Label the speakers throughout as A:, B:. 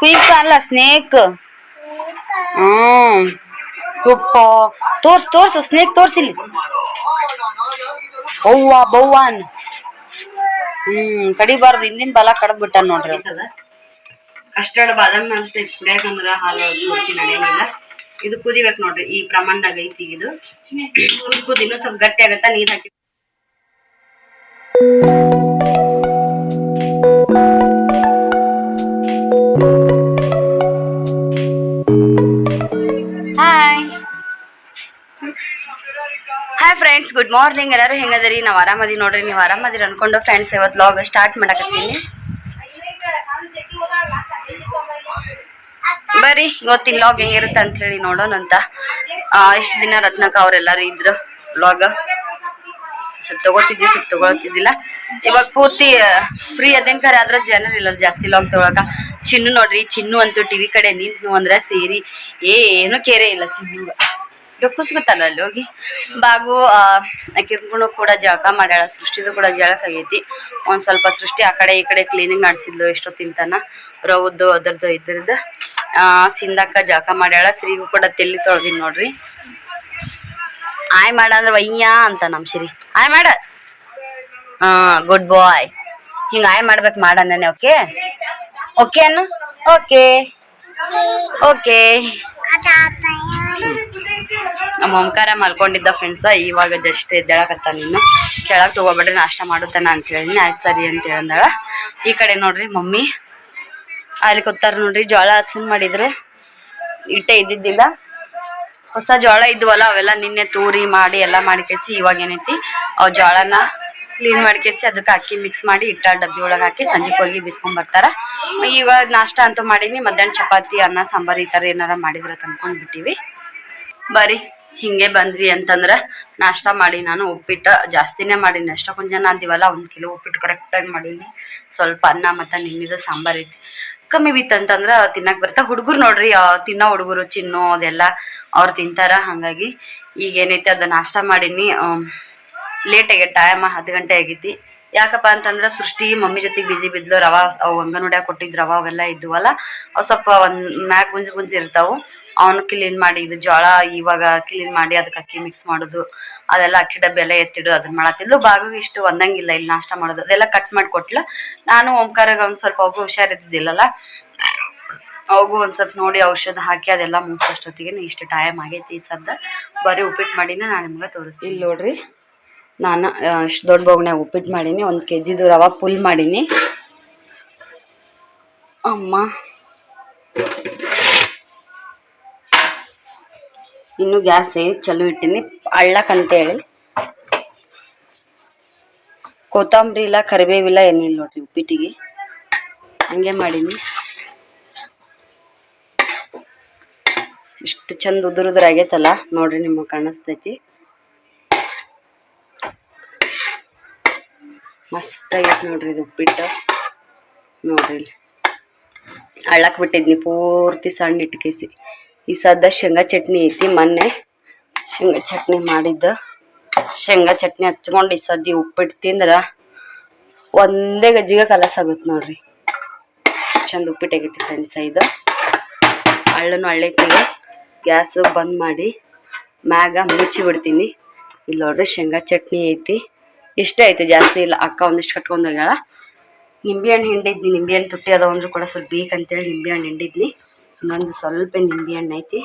A: Quick ಅಲ್ಲ snake ಹ್ಮ್ ತುಪ್ಪ ತೋರ್ಸ್, ತೋರ್ಸು ಸ್ನೇಕ್ ತೋರ್ಸಿಲಿ ಬೌವ್ವ ಬೌವಾನ್ ಹ್ಮ್, ಕಡಿಬಾರ್ದು, ಹಿಂದಿನ ಬಲ ಕಡದ್ ಬಿಟ್ಟ ನೋಡ್ರಿ. ಕಸ್ಟರ್ಡ್ ಬಾದಾಮಿ ಅಂತ ಕುಡಿಯಾಕಂದ್ರ ಹಾಲು ನಡೆಯಂಗಿಲ್ಲ ಇದು ಕುದಿಬೇಕು ನೋಡ್ರಿ, ಈ ಪ್ರಮಾಣದಾಗ ಐತಿ ಇದು. ಕುದ್ ಕುದಿ ಸ್ವಲ್ಪ ಗಟ್ಟಿ ಆಗತ್ತ, ನೀರ್ ಹಾಕಿ. ಗುಡ್ ಮಾರ್ನಿಂಗ್ ಎಲ್ಲರೂ ಹೆಂಗದರಿ? ನಾವು ಆರಾಮದಿ ನೋಡ್ರಿ. ನೀವು ಆರಾಮದಿರಿ ಅನ್ಕೊಂಡು ಫ್ರೆಂಡ್ಸ್ ಇವತ್ತು ಲಾಗ್ ಸ್ಟಾರ್ಟ್ ಮಾಡಕತ್ತೀನಿ. ಬರ್ರಿ, ಇವತ್ತಿನ ಲಾಗ್ ಹೆಂಗಿರುತ್ತೆ ಅಂತ ಹೇಳಿ ನೋಡೋಣ ಅಂತ. ಇಷ್ಟು ದಿನ ರತ್ನಕ ಅವರೆಲ್ಲರೂ ಇದ್ರು ಲಾಗ್ ಸ್ವಲ್ಪ ತಗೋತಿದ್ವಿ ಸ್ವಲ್ಪ ತಗೊಳ್ತಿದ್ದಿಲ್ಲ. ಇವಾಗ ಪೂರ್ತಿ ಫ್ರೀ ಅದೇನ್ ಕರೆ? ಆದ್ರೆ ಜನರು ಇಲ್ಲ ಜಾಸ್ತಿ ಲಾಗ್ ತಗೊಳಕ. ಚಿನ್ನು ನೋಡ್ರಿ, ಚಿನ್ನು ಅಂತೂ ಟಿವಿ ಕಡೆ ನಿಂತು ಅಂದ್ರೆ ಸೇರಿ, ಏನು ಕೇರೆ ಇಲ್ಲ ಚಿನ್ನುಗ. ಡೊಕ್ಕಸ್ಗುತ್ತಲ್ಲ ಅಲ್ಲಿ ಹೋಗಿ ಬಾಗು ಕಿರ್ಕೊಂಡು ಕೂಡ ಜಳಕ ಮಾಡ್ಯಾಳ, ಸೃಷ್ಟಿದು ಕೂಡ ಜಳಕ ಆಗೈತಿ. ಒಂದ್ ಸ್ವಲ್ಪ ಸೃಷ್ಟಿ ಆ ಕಡೆ ಈ ಕಡೆ ಕ್ಲೀನಿಂಗ್ ಮಾಡಿಸಿದ್ಲು ತಿಂತಾನ ರೌದ್ದು ಅದರದ್ದು ಇದ್ರದ್ದು ಸಿಂದಕ್ಕ ಜಳಕ ಮಾಡ್ಯಾಳ ಶ್ರೀಗೂ ಕೂಡ ತೆಲ್ಲಿ ತೊಳ್ದಿನಿ ನೋಡ್ರಿ. ಆಯ್ ಮಾಡ ಅಂದ್ರೆ ಅಂತ ನಮ್ ಸಿರಿ. ಆಯ್ ಮಾಡ. ಗುಡ್ ಬಾಯ್ ಹಿಂಗ ಆಯ್ ಮಾಡ್ಬೇಕು ಮಾಡಣ್ಣನೆ ಓಕೆ? ಓಕೆ ಅನ್ನು ಓಕೆ. ಓಕೆ. ನಮ್ಮ ಓಂಕಾರ ಮಲ್ಕೊಂಡಿದ್ದ ಫ್ರೆಂಡ್ಸ ಇವಾಗ ಜಸ್ಟ್ ಎದ್ದೇಳಕತ್ತ ನೀನು? ಕೆಳಗೆ ತಗೋಬೇಡ್ರಿ, ನಾಷ್ಟ ಮಾಡುತ್ತಾನ ಅಂತ ಹೇಳಿನಿ. ಆಯ್ತು ಸರಿ ಅಂತ ಹೇಳಂದಾಳ. ಈ ಕಡೆ ನೋಡ್ರಿ ಮಮ್ಮಿ. ಅಲ್ಲಿ ಕೂತಾರ ನೋಡ್ರಿ, ಜೋಳ ಹಸನ್ ಮಾಡಿದ್ರು. ಇಟ್ಟೆ ಇದ್ದಿದ್ದಿಲ್ಲ. ಹೊಸ ಜೋಳ ಇದ್ವಲ್ಲ, ಅವೆಲ್ಲ ನಿನ್ನೆ ತೂರಿ ಮಾಡಿ ಎಲ್ಲ ಮಾಡಿ ಕೇಸಿ ಇವಾಗ ಏನೈತಿ? ಅವ್ ಜೋಳನ ಕ್ಲೀನ್ ಮಾಡಿ ಕೇಸಿ ಅದಕ್ಕೆ ಅಕ್ಕಿ ಮಿಕ್ಸ್ ಮಾಡಿ ಇಟ್ಟ ಡಬ್ಬಿ ಒಳಗೆ ಹಾಕಿ ಸಂಜೆಗೆ ಹೋಗಿ ಬಿಸ್ಕೊಂಡ್ ಬರ್ತಾರ. ಈಗ ನಾಷ್ಟ ಅಂತೂ ಮಾಡೀನಿ. ಮಧ್ಯಾಹ್ನ ಚಪಾತಿ, ಅನ್ನ, ಸಾಂಬಾರ್ ಈ ಥರ ಏನಾರ ಮಾಡಿದ್ರ ತಂದ್ಕೊಂಡ್ಬಿಟ್ಟಿವಿ ಬರೀ ಹಿಂಗೆ ಬಂದ್ವಿ ಅಂತಂದ್ರೆ ನಾಷ್ಟ ಮಾಡಿ ನಾನು ಉಪ್ಪಿಟ್ಟು ಜಾಸ್ತಿನೇ ಮಾಡೀನಿ. ಕೊಂಚ ಜನ ಅಂದಿವಲ್ಲ, ಒಂದು ಕಿಲೋ ಉಪ್ಪಿಟ್ಟು ಕರೆಕ್ಟಾಗಿ ಮಾಡೀನಿ. ಸ್ವಲ್ಪ ಅನ್ನ ಮತ್ತು ನಿನ್ನಿದು ಸಾಂಬಾರ್ ಐತಿ. ಕಮ್ಮಿ ಬಿತ್ತು ಅಂತಂದ್ರೆ ತಿನ್ನಕ್ ಬರ್ತಾ. ಹುಡುಗರು ನೋಡ್ರಿ ತಿನ್ನೋ ಹುಡುಗರು, ಚಿನ್ನು ಅದೆಲ್ಲ ಅವ್ರು ತಿಂತಾರ. ಹಾಗಾಗಿ ಈಗ ಏನೈತಿ ಅದು ನಾಷ್ಟ ಮಾಡೀನಿ. ಲೇಟ್ ಆಗೈತೆ ಟೈಮ್ ಹತ್ತು ಗಂಟೆ ಆಗೈತಿ. ಯಾಕಪ್ಪ ಅಂತಂದ್ರೆ ಸೃಷ್ಟಿ ಮಮ್ಮಿ ಜೊತೆ ಬಿಸಿ ಬಿದ್ಲು. ರವಾ, ಅವು ಅಂಗನವಾಡ್ಯಾಗ ಕೊಟ್ಟಿದ್ ರವಾ ಅವೆಲ್ಲ ಇದ್ವಲ್ಲ, ಅವು ಸ್ವಲ್ಪ ಒಂದು ಮ್ಯಾಗ್ ಗುಂಜಿ ಗುಂಜಿ ಇರ್ತಾವು. ಅವನು ಕ್ಲೀನ್ ಮಾಡಿ, ಇದು ಜೋಳ ಇವಾಗ ಕ್ಲೀನ್ ಮಾಡಿ ಅದಕ್ಕೆ ಅಕ್ಕಿ ಮಿಕ್ಸ್ ಮಾಡೋದು, ಅದೆಲ್ಲ ಅಕ್ಕಿ ಡಬ್ಬಿ ಎಲ್ಲ ಎತ್ತಿಡು ಅದನ್ನ ಮಾಡತ್ತಿದ್ಲು ಬಾಗು ಇಷ್ಟು ಒಂದಂಗಿಲ್ಲ ಇಲ್ಲಿ ನಾಷ್ಟ ಮಾಡೋದು. ಅದೆಲ್ಲ ಕಟ್ ಮಾಡಿ ಕೊಟ್ಲ ನಾನು ಓಂಕಾರಾಗ ಒಂದು ಸ್ವಲ್ಪ ಒಬ್ಬ ಹುಷಾರಿದ್ದಿಲ್ಲಲ್ಲ ಅವಾಗೂ ಒಂದ್ ಸ್ವಲ್ಪ ನೋಡಿ ಔಷಧ ಹಾಕಿ ಅದೆಲ್ಲ ಮುಗಿಸೋಷ್ಟೊತ್ತಿಗೆ ಇಷ್ಟು ಟೈಮ್ ಆಗೈತಿ ಈ ಸದ್ದ ಬರೀ ಉಪ್ಪಿಟ್ಟು ಮಾಡಿನ ನಾನು ನಿಮ್ಗೆ ತೋರಿಸ್ತೀನಿ. ಇಲ್ಲಿ ನೋಡ್ರಿ, ನಾನು ಇಷ್ಟು ದೊಡ್ಡ ಬೊಗ್ನ್ಯಾಗ ಉಪ್ಪಿಟ್ಟು ಮಾಡೀನಿ, ಒಂದು ಕೆ ಜಿದು ರವಾ ಪುಲ್ ಮಾಡೀನಿ. ಅಮ್ಮ. ಇನ್ನು ಗ್ಯಾಸ್ ಚಲೋ ಇಟ್ಟಿನಿ. ಅಳ್ಳಕ್ಕಂತೇಳಿ. ಕೊತ್ತಂಬರಿ ಇಲ್ಲ ಕರಿಬೇವಿಲ್ಲ ಏನಿಲ್ಲ ನೋಡ್ರಿ ಉಪ್ಪಿಟ್ಟಿಗೆ. ಹಂಗೆ ಮಾಡೀನಿ. ಇಷ್ಟು ಚಂದ ಉದುರು ಆಗೈತಲ್ಲ, ನೋಡ್ರಿ ನಿಮಗೆ ಕಾಣಿಸ್ತೈತಿ. ಮಸ್ತ್ ಆಗೈತೆ ನೋಡ್ರಿ ಇದು ಉಪ್ಪಿಟ್ಟು. ನೋಡ್ರಿ ಇಲ್ಲಿ. ಬಿಟ್ಟಿದ್ನಿ, ಪೂರ್ತಿ ಸಣ್ಣ ಇಟ್ಕೇಸಿ. ಈ ಸದ್ದ ಶೇಂಗಾ ಚಟ್ನಿ ಐತಿ ಮೊನ್ನೆ. ಶೇಂಗಾ ಚಟ್ನಿ ಮಾಡಿದ್ದ. ಶೇಂಗಾ ಚಟ್ನಿ ಹಚ್ಕೊಂಡು ಈ ಸದ್ದಿ ಉಪ್ಪಿಟ್ಟು ತಿಂದ್ರ ಒಂದೇ ಗಜ್ಜಿಗೆ ಕಲಸಾಗುತ್ತೆ ನೋಡ್ರಿ. ಚಂದ ಉಪ್ಪಿಟ್ಟು ಆಗೈತಿ ಫ್ರೆಂಡ್ಸ್ ಇದು ಹಳ್ಳನು ಹಳ್ಳೈತಿಗೆ ಗ್ಯಾಸ್ ಬಂದ್ ಮಾಡಿ ಮ್ಯಾಗ ಮುಚ್ಚಿ ಬಿಡ್ತೀನಿ. ಇಲ್ಲಿ ನೋಡ್ರಿ ಶೇಂಗಾ ಚಟ್ನಿ ಐತಿ. ಇಷ್ಟೇ ಐತಿ ಜಾಸ್ತಿ ಇಲ್ಲ. ಅಕ್ಕ ಒಂದಿಷ್ಟು ಕಟ್ಕೊಂಡು ಹೋಗ್ಯಾಳ. ನಿಂಬೆಹಣ್ಣು ಹಿಂಡಿದ್ನಿ. ನಿಂಬೆಹಣ್ಣು ತುಟ್ಟಿ ಅದಾವ ಅಂದ್ರೂ ಕೂಡ ಸ್ವಲ್ಪ ಬೇಕಂತೇಳಿ ನಿಂಬೆಹಣ್ಣು ಹಿಂಡಿದ್ನಿ. ಇನ್ನೊಂದು ಸ್ವಲ್ಪ ನಿಂಬೆ ಹಣ್ಣು ಐತಿ.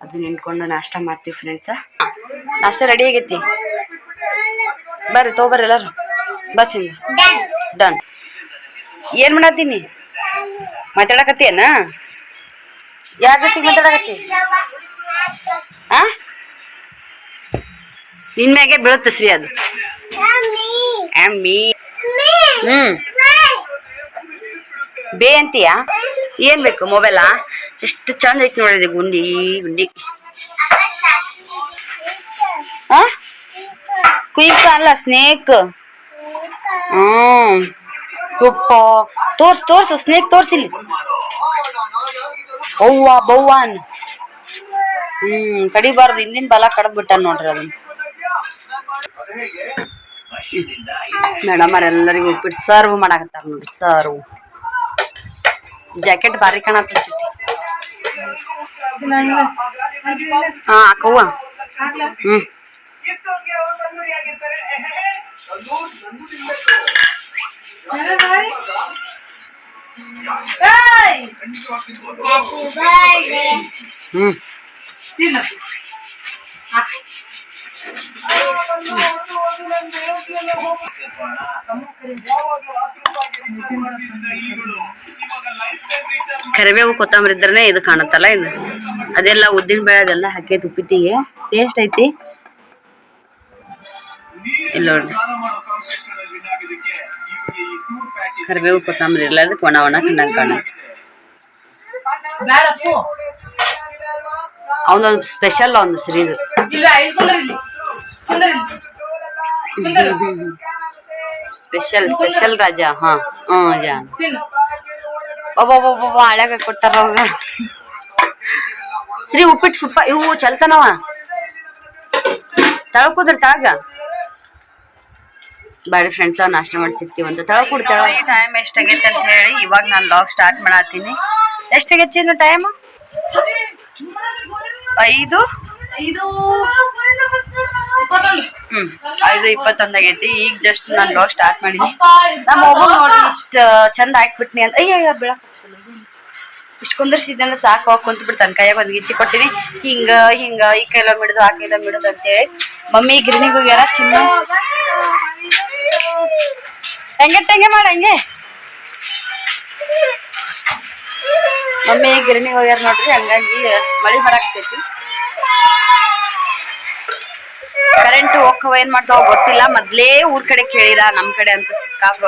A: ಅದನ್ನ ನಿಂತ್ಕೊಂಡು ನಾಷ್ಟ ಮಾಡ್ತೀವಿ ಫ್ರೆಂಡ್ಸ. ನಾಷ್ಟ ರೆಡಿ ಆಗೈತಿ? ಬರ್ರಿ, ತೊಗೊಬರ್ರಿ ಎಲ್ಲಾರು. ಬಸ್ ಹಿಂಗ ಡನ್ ಏನು ಮಾಡತ್ತೀನಿ ಮಾತಾಡಕತ್ತೇನ ಯಾರ ಜೊತೆ ಮಾತಾಡಕತ್ತಿ? ಆ? ನಿನ್ ಮ್ಯಾಗೆ ಬೀಳುತ್ತೆ ಶ್ರೀ ಅದು. ಅಮ್ಮಿ ಹ್ಮ್. ಬೇ ಅಂತೀಯಾ? ಏನ್ ಬೇಕು ಮೊಬೈಲಾ ಎಷ್ಟು ಚಂದ ಐತಿ ನೋಡಿದೆ ಗುಂಡಿ ಗುಂಡಿ. ಆ? ಕ್ವಿಕ್ ಅಲ್ಲ ಸ್ನೇಕ್ ಹ್ಮ್. ತುಪ್ಪ ತೋರ್ಸ್ ತೋರ್ಸು ಸ್ನೇಕ್ ತೋರ್ಸಿಲ್ಲ ಅವ್ವ ಬೌವಾನ್ ಹ್ಮ್ ಕಡಿಬಾರ್ದು ಹಿಂದಿನ ಬಲ ಕಡದ್ ಬಿಟ್ಟ ನೋಡ್ರಿ ಅದನ್ನ. ಮೇಡಮ್ ಅವರೆಲ್ಲರಿಗೂ ಉಪ್ಪಿಟ್ಟು ಸರ್ವ್ ಮಾಡಾಕತ್ತಾರ ನೋಡ್ರಿ ಸರ್ವ್. ಜಾಕೆಟ್ ಬಾರಿ ಕಾಣತ್ತ ಚಿಟ್ಟಿ ಹಾ ಹಾಕವ್ವ ಹ್ಮ್ ಹ್ಮ್ ಕರಿಬೇವು ಕೊತ್ತಂಬರಿ ಇದ್ರನೆ ಇದು ಕಾಣುತ್ತಲ್ಲ ಇದು? ಅದೆಲ್ಲ ಉದ್ದಿನ ಬೇಳೆ ಅದೆಲ್ಲ ಹಾಕೈತಿ ಉಪ್ಪಿಟ್ಟಿಗೆ. ಟೇಸ್ಟ್ ಐತಿ. ಇಲ್ಲ ನೋಡ್ರಿ. ಕರಿಬೇವು ಕೊತ್ತಂಬರಿ ಇಲ್ಲ ಅದಕ್ಕೆ ಒಣ ಒಣ ಕಂಡಂಗೆ ಕಾಣ ಅವನೊಂದು ಸ್ಪೆಷಲ್ ಒಂದು
B: ಇಲ್ಲಿ
A: ಸ್ಪೆಷಲ್ ಸ್ಪೆಷಲ್ ರಾಜ ಹಾ. ಹ್ಮ್ ಜಾ ಒಬ್ಬೊಬ್ಬೊಬ್ಬ ಹಳ್ಯಾಗ ಕೊಟ್ಟಾರ ಅವಾಗ. ಶ್ರೀ ಉಪ್ಪಿಟ್ಟು ಸುಪ್ಪ ಇವು ಚಲ್ತನವ. ತಳಕುದ್ರ ತಾಗ ತಳಗ. ಬಾರಿ ಫ್ರೆಂಡ್ಸ್ ನಾಷ್ಟ ಮಾಡಿ ಸಿಗ್ತೀವಂತ ಅಂತ ಕುಡ್ತಾಳ ಟೈಮ್ ಎಷ್ಟಾಗೈತೆ ಅಂತ ಹೇಳಿ ಇವಾಗ ನಾನು ಲಾಗ್ ಸ್ಟಾರ್ಟ್ ಮಾಡತ್ತೀನಿ ಎಷ್ಟಾಗೈತಿ ಟೈಮ್ ಐದು?
B: ಇಪ್ಪತ್ತೊಂದು
A: ಹ್ಮ್. ಐದು ಇಪ್ಪತ್ತೊಂದ್ ಆಗೈತಿ. ಈಗ ಜಸ್ಟ್ ನಾನು ಬ್ಲಾಗ್ ಸ್ಟಾರ್ಟ್ ಮಾಡಿನಿ. ನಮ್ಮ ಒಬ್ಬ ನೋಡಿ ಇಷ್ಟ ಚಂದ ಹಾಕ್ಬಿಟ್ನಿ ಅಂತ. ಅಯ್ಯ ಬಿಡ. ಇಷ್ಟ ಕುಂದರ್ಸಿದ್ದೆ ಅಂದ್ರೆ ಸಾಕು ಹೋಗಿ ಕುಂತ ಬಿಡ್ತಾನೆ ಕೈಯಾಗ ಒಂದ್ ಗಿಚ್ಚಿ ಕೊಟ್ಟಿನಿ. ಹಿಂಗ ಹಿಂಗ ಈ ಕೈಲ ಮಿಡದು ಆ ಕೈಲ ಮಿಡದು ಅಂತೇಳಿ. ಮಮ್ಮಿ ಗಿರಣಿಗೆ ಹೋಗ್ಯಾರ ಚಿನ್ನ. ಹೆಂಗೆ ತಂಗೆ ಮಾಡ ಹಂಗೆ? ಮಮ್ಮಿ ಗಿರಣಿಗೆ ಹೋಗ್ಯಾರ ನೋಡ್ರಿ ಹಂಗಾಗಿ ಮಳಿ ಬರಾಕ್ತೈತಿ ಕರೆಂಟ್ ಹೋಗ್ಕವ ಏನ್ ಮಾಡ್ತಾವ ಗೊತ್ತಿಲ್ಲ. ಮೊದ್ಲೇ ಊರ್ ಕಡೆ ಕೇಳಿರ ನಮ್ ಕಡೆ ಅಂತ ಸಿಕ್ಕಾಪ.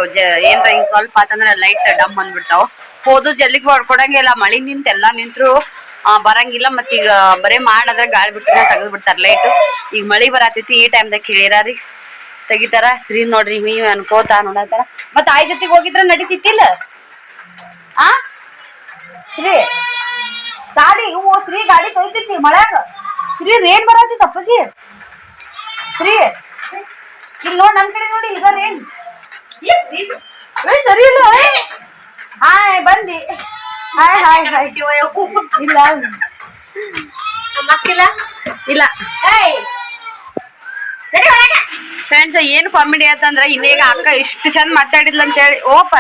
A: ಏನ್ರ ಹಿಂಗ್ ಸ್ವಲ್ಪ ಆತಂದ್ರ ಲೈಟ್ ಡಮ್ ಬಂದ್ಬಿಡ್ತಾವ. ಹೋದು ಜಲ್ಲಿಗೆ ಹೊಡ್ಕೊಡಂಗಿಲ್ಲ ಮಳಿ ನಿಂತ ಎಲ್ಲಾ ನಿಂತ್ರು ಬರಂಗಿಲ್ಲ. ಮತ್ ಈಗ ಬರೇ ಮಾಡದ್ರ ಗಾಳಿ ಬಿಟ್ರೆ ತೆಗೆದು ಬಿಡ್ತಾರ ಲೈಟ್ ಈಗ ಮಳಿ ಬರತೈತಿ, ಈ ಟೈಮ್ದಾಗ ಕೇಳಿರ ರೀ. ತೆಗಿತಾರ ಶ್ರೀ ನೋಡ್ರಿ ಮೀ ಅನ್ಕೋತ ನೋಡತಾರ. ಮತ್ ಆಯ್ ಜೊತೆಗೆ ಹೋಗಿದ್ರ ನಡಿತಿತ್ತಿಲ್ಲ? ಆ? ಶ್ರೀ, ಗಾಡಿ ಇವು ಶ್ರೀ ಗಾಡಿ ತೊಯ್ತಿತ್ತಿ ಮಳ್ಯಾಗ. ಶ್ರೀ ರೇನ್ ಬರತ್ತಿ ಅಪ್ಪಜಿ ಶ್ರೀ. ಇಲ್ಲಿ ನೋಡ್ ನಮ್ ಕಡೆ ನೋಡಿ ಇದಾರೆ. ಏನ್ ಸರಿ ಇಲ್ಲ? ಹಾಯ್ ಬಂದಿ. Hi hi hi. ಇಲ್ಲ.
B: ಮಕ್ಕಿಲ್ಲ?
A: ಇಲ್ಲ. ಫ್ರೆಂಡ್ಸ್ ಏನ್ ಕಾಮಿಡಿ ಆತಂದ್ರ ಇನ್ನೇಗ ಅಕ್ಕ ಇಷ್ಟು ಚಂದ ಮಾತಾಡಿದ್ಲ ಅಂತ ಹೇಳಿ ಓಪ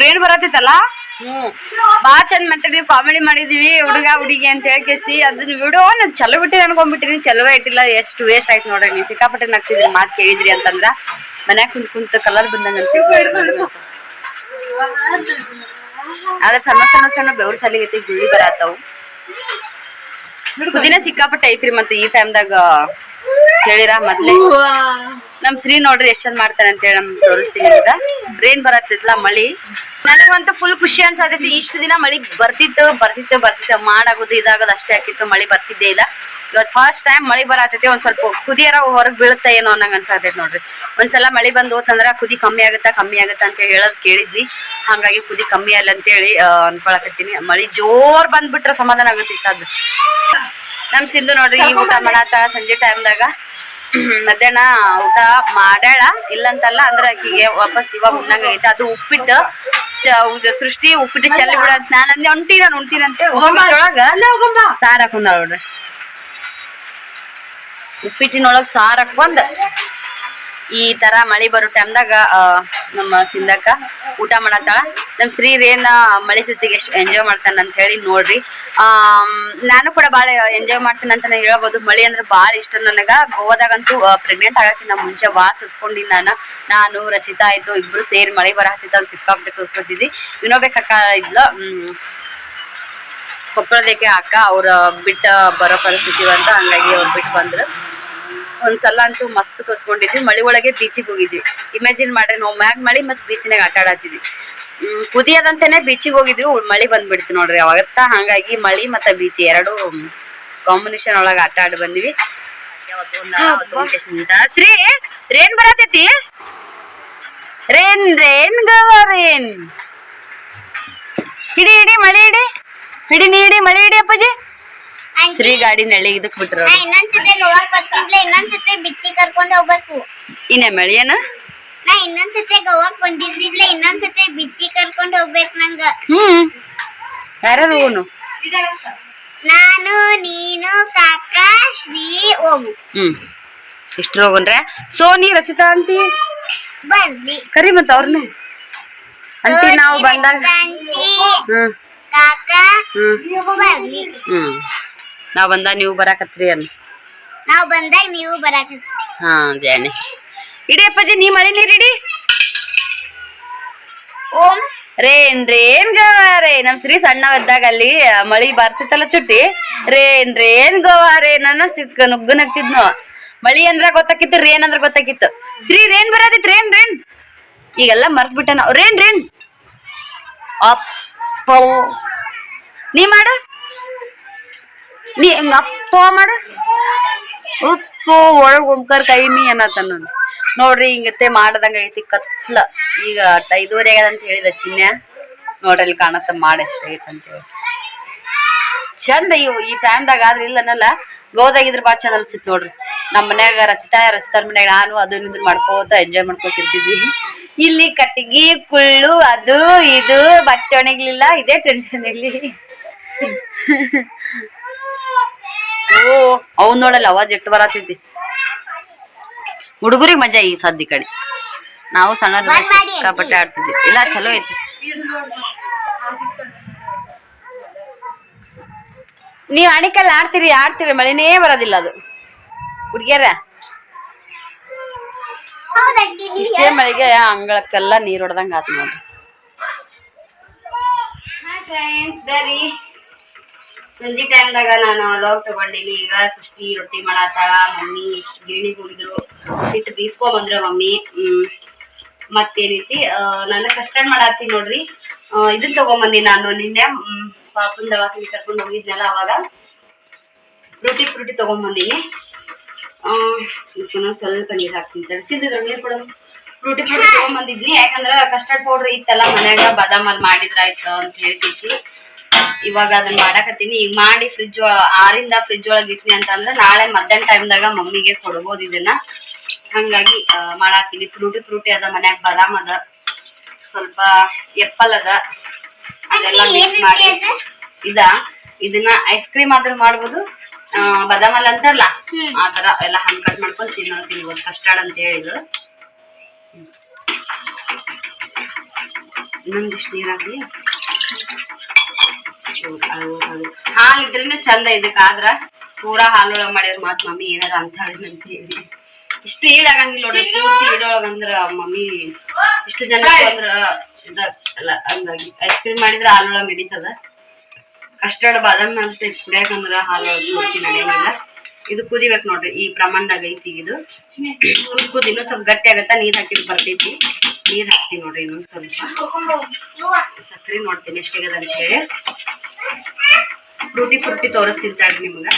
A: ರೇಣು ಬರತೈತಲ್ಲ ಬಾ ಚಂದ ಮಾತಾಡಿದ್ವಿ ಕಾಮಿಡಿ ಮಾಡಿದೀವಿ, ಹುಡುಗ, ಹುಡುಗಿ ಅಂತ ಹೇಳಿ ಕೇಸಿ. ಅದನ್ನ ವಿಡಿಯೋ ನಾನು ಚಲೋ ಬಿಟ್ಟಿರಿ ಅನ್ಕೊಂಡ್ಬಿಟ್ಟಿನಿ ಚಲೋ ಇಟ್ಟಿಲ್ಲ, ಎಷ್ಟು ವೇಸ್ಟ್ ಆಯ್ತು ನೋಡ್ರಿ. ನೀವು ಸಿಕ್ಕಾಪಟ್ಟೆ ನಗ್ತಿದ್ರಿ ಮಾತು ಕೇಳಿದ್ರಿ ಅಂತಂದ್ರ ಮನ್ಯಾಗ ಕುಂತ್ ಕುಂತ ಕಲರ್ ಬಂದಂಗ ಅನ್ಸಿತ್ತು ಆದ್ರೆ ಸಣ್ಣ ಸಣ್ಣ ಸಣ್ಣ ಬೆವ್ರ ಸಲಿಗೈತಿ ಗುಳಿ ಬರತ್ತವು ಕುದಿನ ಸಿಕ್ಕಾಪಟ್ಟೆ ಐತ್ರಿ ಮತ್ತೆ ಈ ಟೈಮ್ದಾಗ ಹೇಳಿರ ಮೊದ್ಲೇ? ನಮ್ ಶ್ರೀ ನೋಡ್ರಿ ಎಷ್ಟ್ ಚಂದ ಅಂತ ಹೇಳಿ ನಮ್ಗೆ ತೋರಿಸ್ತೀನಿ ಈಗ. ರೇನ್ ಬರತ್ತಿತ್ಲ ಮಳಿ? ನನಗಂತೂ ಫುಲ್ ಖುಷಿ ಅನ್ಸತೈತಿ. ಇಷ್ಟು ದಿನ ಮಳಿ ಬರ್ತಿತ್ತು ಬರ್ತಿತ್ತು ಬರ್ತಿತ್ತು. ಮಾಡಾಗೋದು, ಇದಾಗೋದು ಅಷ್ಟೇ ಆಕಿತ್ತು ಮಳಿ ಬರ್ತಿದ್ದೇ ಇಲ್ಲ. ಇವತ್ತು ಫಸ್ಟ್ ಟೈಮ್ ಮಳಿ ಬರತೈತಿ. ಒಂದ್ ಸ್ವಲ್ಪ ಕುದಿಯರ ಹೊರಗ್ ಬೀಳುತ್ತೆ ಏನೋ ಅನ್ನಂಗ ಅನ್ಸತೈತಿ ನೋಡ್ರಿ. ಒಂದ್ಸಲ ಮಳಿ ಬಂದು ಹೋತಂದ್ರ ಕುದಿ ಕಮ್ಮಿ ಆಗುತ್ತಾ ಕಮ್ಮಿ ಆಗುತ್ತಾ ಅಂತ ಹೇಳಿ ಹೇಳೋದ್ ಕೇಳಿದ್ವಿ. ಹಂಗಾಗಿ ಕುದಿ ಕಮ್ಮಿ ಅಲ್ಲ ಅಂತ ಹೇಳಿ ಅನ್ಕೊಳಕತ್ತೀನಿ. ಮಳಿ ಜೋರ್ ಬಂದ್ಬಿಟ್ರೆ ಸಮಾಧಾನ ಆಗುತ್ತೆ ಸದ್ ನಮ್ ಸಿಂಧು ನೋಡ್ರಿ ಈ ಊಟ ಮಾಡಾತ ಸಂಜೆ ಟೈಮ್ದಾಗ ಮಧ್ಯಾಹ್ನ ಊಟ ಮಾಡ್ಯಾಳ. ಇಲ್ಲಂತಲ್ಲ ಅಂದ್ರ ಆಕಿಗೆ ವಾಪಸ್ ಇವಾಗ ಉಣ್ಣಂಗ ಐತೆ. ಅದು ಉಪ್ಪಿಟ್ಟು ಸೃಷ್ಟಿ ಉಪ್ಪಿಟ್ಟು ಚೆಲ್ಲಿ ಬಿಡ ಅಂತ ನಾನು ಅಂದೆ ಹೊಂಟಿ ನಾನು ಸಾರ್ ಹಾಕೊಂಡ ನೋಡ್ರಿ. ಉಪ್ಪಿಟ್ಟಿನೊಳಗ್ ಸಾರ್ ಹಾಕೊಂಡ್ ಈ ತರ ಮಳಿ ಬರೋ ಟೈಮ್ದಾಗ ನಮ್ಮ ಸಿಂಧಕ್ಕ ಊಟ ಮಾಡತ್ತಾಳ. ನಮ್ ಶ್ರೀರೇನ ಮಳೆ ಜೊತೆಗೆ ಎಷ್ಟು ಎಂಜಾಯ್ ಮಾಡ್ತಾನ ಅಂತ ಹೇಳಿ ನೋಡ್ರಿ. ಆ ನಾನು ಕೂಡ ಬಾಳ ಎಂಜಾಯ್ ಮಾಡ್ತೀನಿ ಅಂತ ಹೇಳ್ಬೋದು. ಮಳಿ ಅಂದ್ರೆ ಬಾಳ ಇಷ್ಟ ನನಗ. ಗೋವಾದಾಗಂತೂ ಪ್ರೆಗ್ನೆಂಟ್ ಆಗಕ್ಕಿಂತ ಮುಂಚೆ ಬಾಳ ತುಸ್ಕೊಂಡಿನಿ ನಾನು. ನಾನು, ರಚಿತಾ ಆಯ್ತು, ಇಬ್ರು ಸೇರಿ ಮಳೆ ಬರಹತ್ತಿತ್ತು ಅಂತ ಸಿಕ್ಕಾಪಟ್ಟೆ ತುಸ್ಕೊತಿದ್ವಿ ವಿನೋಬೇಕಕ್ಕ ಇದ್ಲ ಕೊಪ್ಪಳದಕ್ಕೆ ಅಕ್ಕ ಅವ್ರ ಬಿಟ್ಟ ಬರೋ ಪರಿಸ್ಥಿತಿ ಅಂತ ಹಂಗಾಗಿ ಅವ್ರು ಬಿಟ್ಟು ಬಂದ್ರು. ಒಂದ್ಸಲ ಅಂತೂ ಮಸ್ತ್ ಕಸ್ಕೊಂಡಿದ್ವಿ ಮಳಿ ಒಳಗೆ ಬೀಚಿಗೆ ಹೋಗಿದ್ವಿ. ಇಮ್ಯಾಜಿನ್ ಮಾಡ್ರಿ ನಾವು ಮ್ಯಾಗ್ ಮಳಿ ಮತ್ ಬೀಚ್ನಾಗ ಆಟ ಆಡತ್ತಿದ್ವಿ ಹ್ಮ್ ಕುದಿಯದಂತೆನೆ ಬೀಚಿಗೆ ಹೋಗಿದ್ವಿ. ಮಳೆ ಬಂದ್ಬಿಡ್ತು ನೋಡ್ರಿ. ಅವಾಗತ್ತ ಹಂಗಾಗಿ ಮಳಿ ಮತ್ತ ಬೀಚ್ ಎರಡು ಕಾಂಬಿನೇಷನ್ ಒಳಗ ಆಟ ಆಡಿ ಬಂದ್ವಿ. ಶ್ರೀ ರೇನ್ ಬರತೈತಿ? ರೇನ್ ರೇನ್ ಗವ ರೇನ್ ಹಿಡಿ ಹಿಡಿ ಮಳಿ ಹಿಡಿ. ಹಿಡಿ ನೀಡಿ ಮಳಿ ಹಿಡಿ ಅಪ್ಪಾಜಿ. ಶ್ರೀ ಗಾಡಿ ನಳ್ಳಿ ಇದಕ್ ಬಿಟ್ರು
C: ಇನ್ನೊಂದ್ಸತಿ ಗೋವಾಕ್ ಬರ್ತಿದ್ಲೆ ಇನ್ನೊಂದ್ಸತಿ ಬಿಚ್ಚಿ ಕರ್ಕೊಂಡ್ ಹೋಗ್ಬೇಕು.
A: ಇನ್ನೇ ಮಳಿಯನ
C: ನಾ ಇನ್ನೊಂದ್ಸತಿ ಗೋವಾಕ್ ಬಂದಿದ್ದಿದ್ಲೆ ಇನ್ನೊಂದ್ಸತಿ ಬಿಚ್ಚಿ ಕರ್ಕೊಂಡ್ ಹೋಗ್ಬೇಕು ನಂಗ.
A: ಹ್ಮ್. ಯಾರು ಹೋಗುನು?
C: ನಾನು ನೀನು ಕಾಕ ಶ್ರೀ ಓಮು.
A: ಹ್ಮ್. ಇಷ್ಟು ಹೋಗುನ್ರೆ? Sony Rachita aunty?
C: ಬರ್ಲಿ.
A: ಕರಿ ಮತ್ತ ಅವ್ರನ್ನ ಆಂಟಿ ನಾವು ಬಂದಾಗ
C: ಕಾಕ ಬರ್ಲಿ.
A: ಹ್ಮ್. ನಾವ್ ಬಂದಾಗ ನೀವು ಬರಾಕತ್ರಿ ಅನ್
C: ನಾವು ಬಂದಾಗ ನೀವು ಬರಾಕ
A: ಹಾ ಜಾಣಿ ಇಡಿ ಅಪ್ಪಾಜಿ ನೀ ಮಳಿ ನೀರ್ ಇಡಿ.
C: ಓಂ.
A: ರೇನ್ ರೇನ್ ರೇ ನಮ್ ಶ್ರೀ ಸಣ್ಣವಿದ್ದಾಗ ಅಲ್ಲಿ ಮಳಿ ಬರ್ತಿತ್ತಲ್ಲ ಚುಟ್ಟಿ? ರೇನ್ ರೇನ್ ರೇ ನನ್ನ ಸಿಕ್ಕ ನಗ್ತಿದ್ನ ಮಳಿ ಅಂದ್ರ ಗೊತ್ತಾಕಿತ್ತು ರೇನ್ ಅಂದ್ರ ಗೊತ್ತಾಕಿತ್ತು. ಶ್ರೀ ರೇನ್ ಬರೋದಿತ್ ರೇನ್ ರೇನ್. ಈಗೆಲ್ಲ ಮರ್ತ್ ಬಿಟ್ಟ ನಾವು ರೇನ್ ರೇನ್. ಅಪ್ಪ. ನೀ ಮಾಡು. ನೀ ಹಿಂಗ್ ಅಪ್ಪ ಮಾಡು? ಉಪ್ಪು ಒಳಗ್ ಓಂಕಾರ ಕೈ ಮೀ ಅನ್ನತ್ತ ನಾನು ನೋಡ್ರಿ, ಹಿಂಗತ್ತೆ ಮಾಡದಂಗ ಐತಿ ಕತ್ಲ. ಈಗ ಐದುವರೆ ಆಗ್ಯದ ಅಂತ ಹೇಳಿದ ಚಿನ್ಯ ನೋಡ್ರಿ ಇಲ್ಲಿ ಕಾಣತ್ತ ಮಾಡ ಅಂತ ಹೇಳಿ. ಚಂದ ಇವು, ಈ ಟೈಮ್ದಾಗ ಆದ್ರೆ ಇಲ್ಲ ಅನ್ನಲ್ಲ. ಗೋದಾಗಿದ್ರ ಬಾ ಚಂದ ಅನ್ಸಿತ್ ನೋಡ್ರಿ. ನಮ್ಮ ಮನ್ಯಾಗ ರಚಿತಾ, ರಚಿತಾರ ಮನ್ಯಾಗ ನಾನು ಅದನ್ನ ಮಾಡ್ಕೋತ ಎಂಜಾಯ್ ಮಾಡ್ಕೋತಿರ್ತಿದ್ವಿ ಇಲ್ಲಿ ಕಟ್ಟಿಗೆ, ಕುಳ್ಳು, ಅದು, ಇದು, ಬಟ್ಟೆ ಒಣಗ್ಲಿಲ್ಲ, ಇದೇ ಟೆನ್ಷನ್ ಇಲ್ಲಿ. ಓ ಅವ್ ನೋಡಲ್ಲ ಅವಾಜ್ ಎಟ್ಟು ಬರತೈತಿ. ಹುಡುಗರಿಗೆ ಮಜಾ ಈ ಸದ್ದಿ ಕಡೆ. ನಾವು ಸಣ್ಣ ಸಿಕ್ಕಾಪಟ್ಟೆ ಆಡ್ತಿದ್ವಿ. ಇಲ್ಲ ಚಲೋ ಐತಿ. ನೀವ್ ಅಣಿಕಲ್ಲಿ ಆಡ್ತೀರಿ ಆಡ್ತೀರಿ ಮಳೆನೇ ಬರೋದಿಲ್ಲ ಅದು. ಹುಡುಗಿಯರ? ಇಷ್ಟೇ ಮಳೆಗೆ ಅಂಗಳಕ್ಕೆಲ್ಲ ನೀರ್ ಹೊಡೆದಂಗ ಆತ್ ನೋಡ್ರಿ. ಸಂಜೆ ಟೈಮ್ದಾಗ ನಾನು ಲವ್ ತಗೊಂಡಿನಿ. ಈಗ ಸೃಷ್ಟಿ, ರೊಟ್ಟಿ ಮಾಡತ್ತಾಳ ಮಮ್ಮಿ ಗಿರಣಿ ಹೋಗಿದ್ರು. ಹಿಟ್ಟು ಬೀಸ್ಕೊಂಡ್ ಬಂದ್ರು ಮಮ್ಮಿ. ಮತ್ತೇನೈತಿ? ನಾನು ಕಸ್ಟರ್ಡ್ ಮಾಡತ್ತೀನಿ ನೋಡ್ರಿ. ಇದನ್ನ ಇದನ್ ತಗೊಂಬಂದಿ ನಾನು ನಿನ್ನೆ. ಪಾಪನ ದವಾಖಾನೆ ಕರ್ಕೊಂಡು ಹೋಗಿದ್ನಲ್ಲ ಅವಾಗ. ಫ್ರೂಟಿ ಫ್ರೂಟಿ ತಗೊಂಬಂದಿನಿ. ಇದಕ್ಕೂ ಸ್ವಲ್ಪ ನೀರು ಹಾಕ್ತೀನಿ. ತರಿಸಿದ್ರು ನೀರು ಕೊಡೋದು. ಫ್ರೂಟಿ ಫ್ರೂಟಿ ತಗೊಂಬಂದಿದ್ನಿ. ಯಾಕಂದ್ರೆ ಕಸ್ಟರ್ಡ್ ಪೌಡರ್ ಇತ್ತಲ್ಲ ಮನ್ಯಾಗ ಬಾದಾಮಲ್ಲಿ ಮಾಡಿದ್ರಾಯ್ತು ಅಂತ ಹೇಳ್ತಿಸಿ ಇವಾಗ ಅದನ್ನ ಮಾಡಾಕತ್ತೀನಿ. ಈಗ ಮಾಡಿ ಫ್ರಿಜ್ ಆರಿಂದ ಫ್ರಿಜ್ ಒಳಗೆ ಇಟ್ನಿ ಅಂತಂದ್ರೆ ನಾಳೆ ಮಧ್ಯಾಹ್ನ ಟೈಮ್ದಾಗ ಮಮ್ಮಿಗೆ ಕೊಡ್ಬೋದು ಇದನ್ನ. ಹಂಗಾಗಿ ಮಾಡಾತೀನಿ ಫ್ರೂಟಿ ಫ್ರೂಟಿ ಅದ ಮನ್ಯಾಗ ಬಾದಾಮ್ ಅದ. ಸ್ವಲ್ಪ ಎಪ್ಪಲ್ ಅದ. ಅದೆಲ್ಲ ಮಿಕ್ಸ್ ಮಾಡಿ. ಇದ? ಇದನ್ನ ಐಸ್ ಕ್ರೀಮ್ ಆದ್ರೂ ಮಾಡ್ಬೋದು. ಆ, ಅಂತಲ್ಲ ಹಾಲ್ ಅಂತಾರಲ್ಲ? ಆ ತರ ಎಲ್ಲ ಹಣ್ಣು ಕಟ್ ಮಾಡ್ಕೊಂಡು ತಿನ್ನೋ ತಿನ್ಬೋದು. ಕಸ್ಟರ್ಡ್ ಅಂತ ಹೇಳಿದ್ರು ಇನ್ನೊಂದಿಷ್ಟು ನೀರಾಗ್ಲಿ. ಹಾಲು ಇದ್ರೇನೆ ಚಂದ ಇದಕ್ಕೆ ಆದ್ರ ಪೂರಾ ಹಾಲು ಒಳಗ್ ಮಾಡಿದ್ರ ಮಾತ್ ಮಮ್ಮಿ ಏನಾರ ಅಂತ ಹೇಳಿದಂತ ಹೇಳಿ ಇಷ್ಟು ಈಡಾಗಂಗಿಲ್ಲ ನೋಡ್ರಿ ಪೂರ್ತಿ ಈಡೊಳಗಂದ್ರ ಮಮ್ಮಿ ಇಷ್ಟು ಜನ ಅಂದ್ರ ಅಲ್ಲ ಹಂಗಾಗಿ ಐಸ್ ಕ್ರೀಮ್ ಮಾಡಿದ್ರ ಹಾಲೊಳಗ್ ನಡೀತದ. ಕಷ್ಟ ಬಾದಾಮಿ ಅಂತ ಕುಡಿಯಾಕಂದ್ರ ಹಾಲು ಪೂರ್ತಿ ನಡೆಯಂಗಿಲ್ಲ ಇದು ಕುದಿಬೇಕು ನೋಡ್ರಿ ಈ ಪ್ರಮಾಣದಾಗ ಐತಿ ಇದು. ಕುದ್ ಕುದ್ ಇನ್ನೂ ಸ್ವಲ್ಪ ಗಟ್ಟಿ ಆಗತ್ತ ನೀರ್ ಹಾಕಿದ್ ಬರ್ತೈತಿ. ನೀರ್ ಹಾಕ್ತೀನಿ ನೋಡ್ರಿ ಇನ್ನೊಂದ್ ಸ್ವಲ್ಪ. ಸಕ್ರಿ ನೋಡ್ತೀನಿ ಎಷ್ಟಿಗದ ಅಂತ ಹೇಳಿ. ಫ್ರೂಟಿ ಫ್ರೂಟಿ ತೋರಿಸ್ತೀನಿ ತಾಡ್ರಿ ನಿಮ್ಗ.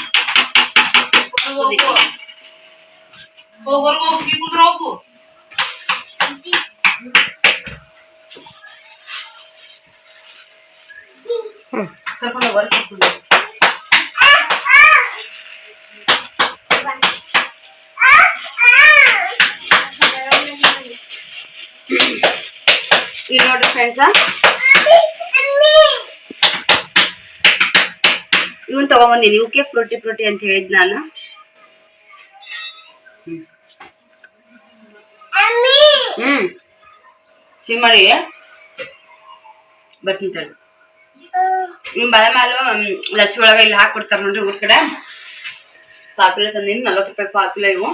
A: ಕರ್ಕೊಂಡು ಹೋಗೋರು ಕರ್ಕೊಂಡು ಹೋಗು. ಇಲ್ಲಿ ನೋಡ್ರಿ ಫ್ರೆಂಡ್ಸ ಇವನ್ ತಗೊಂಬಂದಿನಿ ಇವಕ್ಕೆ ಫ್ರೂಟಿ ಫ್ರೂಟಿ ಅಂತ ಹೇಳಿದ್ ನಾನು. ಹ್ಮ್. ಸಿಮರಿ ಬರ್ತೀನಿ ತಡಿ. ನಿಮ್ ಬಲ ಮ್ಯಾಲ ಲಸಿ ಒಳಗ ಇಲ್ಲಿ ಹಾಕ್ಬಿಡ್ತಾರ ನೋಡ್ರಿ ಊರ್ ಕಡೆ. ಪಾಕಿಲ ತಂದಿನಿ, ನಲ್ವತ್ತು ರೂಪಾಯಿ ಪಾಕಿಲ ಇವು.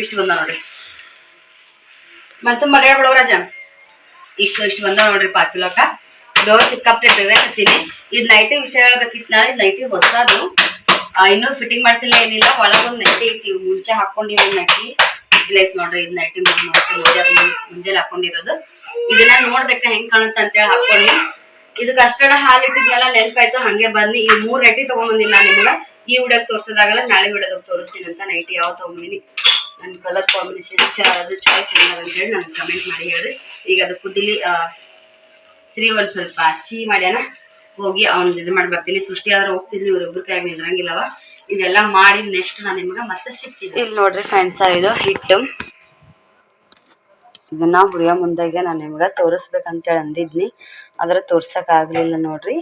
A: ಇಷ್ಟು ಬಂದ ನೋಡ್ರಿ. ಮತ್ತೆ ಮರ್ಯಾದ ಬಿಡೋ ರಾಜ. ಇಷ್ಟು ಇಷ್ಟು ಬಂದ ನೋಡ್ರಿ ಪಾಕಿಲಕ್ಕ ಡೋರ್ ಸಿಕ್ಕಾಪಟ್ಟೆ ಬೇಕತ್ತೀನಿ ಇದು ನೈಟಿ ವಿಷಯ ಹೇಳ್ಬೇಕಿತ್ತು ನಾ ಇದು ನೈಟಿ ಹೊಸದು. ಇನ್ನೂ ಫಿಟ್ಟಿಂಗ್ ಮಾಡಿಸಿಲ್ಲ, ಏನಿಲ್ಲ. ಒಳಗೊಂದು ನೈಟಿ ಐತಿ. ಮುಂಚೆ ಹಾಕೊಂಡಿರೋ ನೈಟಿ ಇಲ್ಲ ನೋಡ್ರಿ, ಇದು ನೈಟಿ ಮುಂಜಾನೆ ಹಾಕೊಂಡಿರೋದು. ಇದನ್ನ ನೋಡ್ಬೇಕ ಹೆಂಗ್ ಕಾಣುತ್ತೆ ಅಂತೇಳಿ ಹಾಕೊಂಡಿ. ಇದು ಅಷ್ಟೇ ಹಾಲು ಇಟ್ಟಿದ್ನೆಲ್ಲ ನೆನಪಾಯ್ತು ಹಂಗೆ ಬನ್ನಿ. ಈ ಮೂರ್ ನೈಟಿ ತಗೊಂಡ್ಬಂದಿನಿ ನಾನು ನಿಮ್ಗೆ ಈ ವಿಡಿಯೋಗ್ ತೋರ್ಸೋದಾಗಲ್ಲ ನಾಳೆ ವಿಡಿಯೋದಾಗ ತೋರಿಸ್ತೀನಿ ಅಂತ ನೈಟಿ ಯಾವ ತಗೊಂಡಿನಿ ನನ್ನ ಕಲರ್ ಕಾಂಬಿನೇಷನ್ ಅದು ಚಾಯ್ಸ್ ಏನಾರ ಅಂತ ಹೇಳಿ ನನಗೆ ಕಮೆಂಟ್ ಮಾಡಿ ಹೇಳ್ರಿ. ಈಗ ಅದು ಕುದಿಲಿ ಸಿರಿ ಒಂದ್ ಸ್ವಲ್ಪ ಸಿಹಿ ಮಾಡ್ಯಾನ. ಹೋಗಿ ಅವ್ನ ಇದು ಮಾಡಿ ಬರ್ತೀನಿ. ಸೃಷ್ಟಿ ಆದ್ರೆ ಹೋಗ್ತಿದ್ಲಿ ಒಬ್ಬರು ಕೈಯಾಗ ನಿಂದ್ರಂಗಿಲ್ಲವ. ಇದೆಲ್ಲ ಮಾಡಿ ನೆಕ್ಸ್ಟ್ ನಾನು ನಿಮ್ಗೆ ಮತ್ತೆ ಸಿಗ್ತೀನಿ. ಇಲ್ಲಿ ನೋಡ್ರಿ ಫ್ರೆಂಡ್ಸ್ ಇದು ಹಿಟ್ಟು. ಇದನ್ನ ಹುರಿಯೋ ಮುಂದಾಗೆ ನಾನು ನಿಮ್ಗೆ ತೋರಿಸ್ಬೇಕಂತೇಳಿ ಅಂದಿದ್ನಿ. ಆದ್ರೆ ತೋರ್ಸಕ್ ಆಗ್ಲಿಲ್ಲ ನೋಡ್ರಿ.